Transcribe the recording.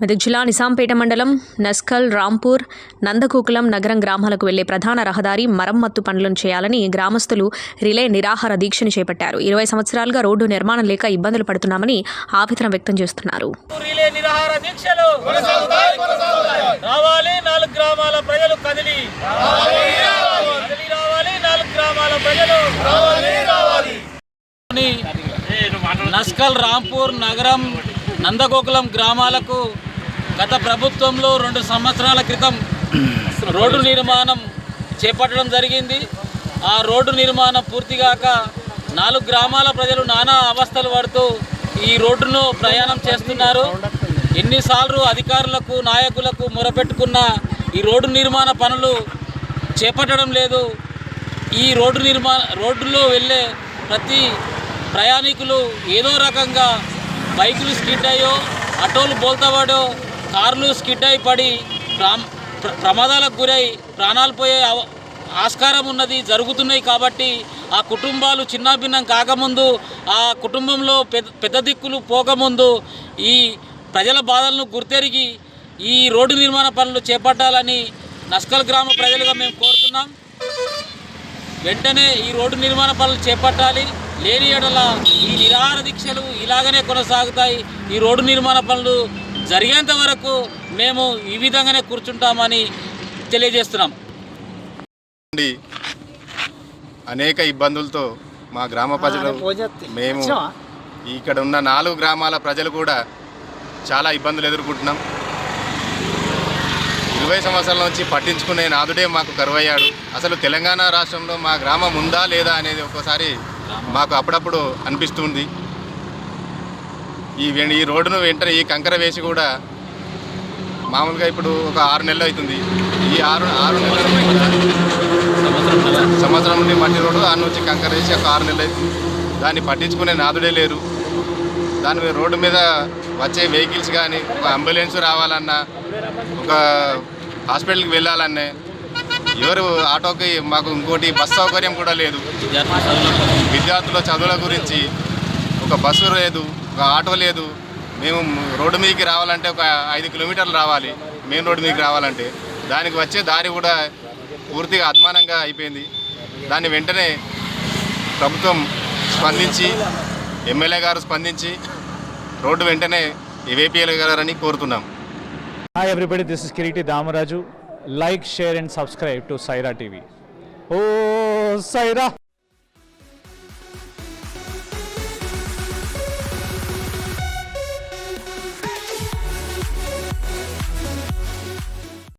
మెదక్ జిల్లా నిజాంపేట మండలం నస్కల్ రాంపూర్ నందకూకులం నగరం గ్రామాలకు వెళ్ళే ప్రధాన రహదారి మరమ్మత్తు పనులను చేయాలని గ్రామస్తులు రిలే నిరాహార దీక్షను చేపట్టారు. ఇరవై సంవత్సరాలుగా రోడ్డు నిర్మాణం లేక ఇబ్బందులు పడుతున్నామని ఆవేదన వ్యక్తం చేస్తున్నారు. నస్కల్ రాంపూర్ నగరం నందగోకులం గ్రామాలకు గత ప్రభుత్వంలో రెండు సంవత్సరాల క్రితం రోడ్డు నిర్మాణం చేపట్టడం జరిగింది. ఆ రోడ్డు నిర్మాణం పూర్తిగాక నాలుగు గ్రామాల ప్రజలు నానా అవస్థలు పడుతూ ఈ రోడ్డును ప్రయాణం చేస్తున్నారు. ఎన్నిసార్లు అధికారులకు నాయకులకు మొరపెట్టుకున్న ఈ రోడ్డు నిర్మాణ పనులు చేపట్టడం లేదు. ఈ రోడ్డు నిర్మాణ రోడ్డులో వెళ్ళే ప్రతి ప్రయాణికులు ఏదో రకంగా బైకులు స్కిడ్ అయ్యో ఆటోలు బోల్తావాడో కార్లు స్కిడ్ అయి పడి ప్ర- ప్రమాదాలకు గురై ప్రాణాలు పోయే అవ- ఆస్కారం ఉన్నది జరుగుతున్నాయి కాబట్టి ఆ కుటుంబాలు చిన్నాభిన్నం కాకముందు ఆ కుటుంబంలో పెద్ద పెద్ద దిక్కులు పోకముందు ఈ ప్రజల బాధలను గుర్తెరిగి ఈ రోడ్డు నిర్మాణ పనులు చేపట్టాలని నస్కల్ గ్రామ ప్రజలుగా మేము కోరుతున్నాం. వెంటనే ఈ రోడ్డు నిర్మాణ పనులు చేపట్టాలి. లేని ఎడల ఈ నిరాహార దీక్షలు ఇలాగనే కొనసాగుతాయి. ఈ రోడ్డు నిర్మాణ పనులు జరిగేంత వరకు మేము ఈ విధంగానే కూర్చుంటామని తెలియజేస్తున్నాం. నుండి అనేక ఇబ్బందులతో మా గ్రామ ప్రజలు మేము ఇక్కడ ఉన్న నాలుగు గ్రామాల ప్రజలు కూడా చాలా ఇబ్బందులు ఎదుర్కొంటున్నాం. ఇరవై సంవత్సరాల నుంచి పట్టించుకునే నాదుడే మాకు కరువయ్యాడు. అసలు తెలంగాణ రాష్ట్రంలో మా గ్రామం ఉందా లేదా అనేది ఒక్కోసారి మాకు అప్పుడప్పుడు అనిపిస్తుంది. ఈ ఈ రోడ్డును వెంటనే ఈ కంకర వేసి కూడా మామూలుగా ఇప్పుడు ఒక ఆరు నెలలు అవుతుంది. ఈ ఆరు ఆరు నెలల సంవత్సరం నుండి మట్టి రోడ్డు ఆ నుంచి కంకర వేసి ఒక ఆరు నెలలు అవుతుంది దాన్ని పట్టించుకునే నాదుడే లేరు. దాని మీద రోడ్డు మీద వచ్చే వెహికల్స్ కానీ ఒక అంబులెన్స్ రావాలన్నా ఒక హాస్పిటల్కి వెళ్ళాలన్నా ఎవరు ఆటోకి మాకు ఇంకోటి బస్ సౌకర్యం కూడా లేదు. విద్యార్థుల చదువుల గురించి ఒక బస్సు లేదు. ఒక ఆటో లేదు. మేము రోడ్డు మీదకి రావాలంటే ఒక ఐదు కిలోమీటర్లు రావాలి. మెయిన్ రోడ్డు మీదకి రావాలంటే. దానికి వచ్చే దారి కూడా పూర్తిగా అద్మానంగా అయిపోయింది. దాన్ని వెంటనే ప్రభుత్వం స్పందించి ఎమ్మెల్యే గారు స్పందించి రోడ్డు వెంటనే వేపియగలరని కోరుతున్నాం. Hi everybody this is Kireeti Damaraju like share and subscribe to Saira TV oh Sye Raa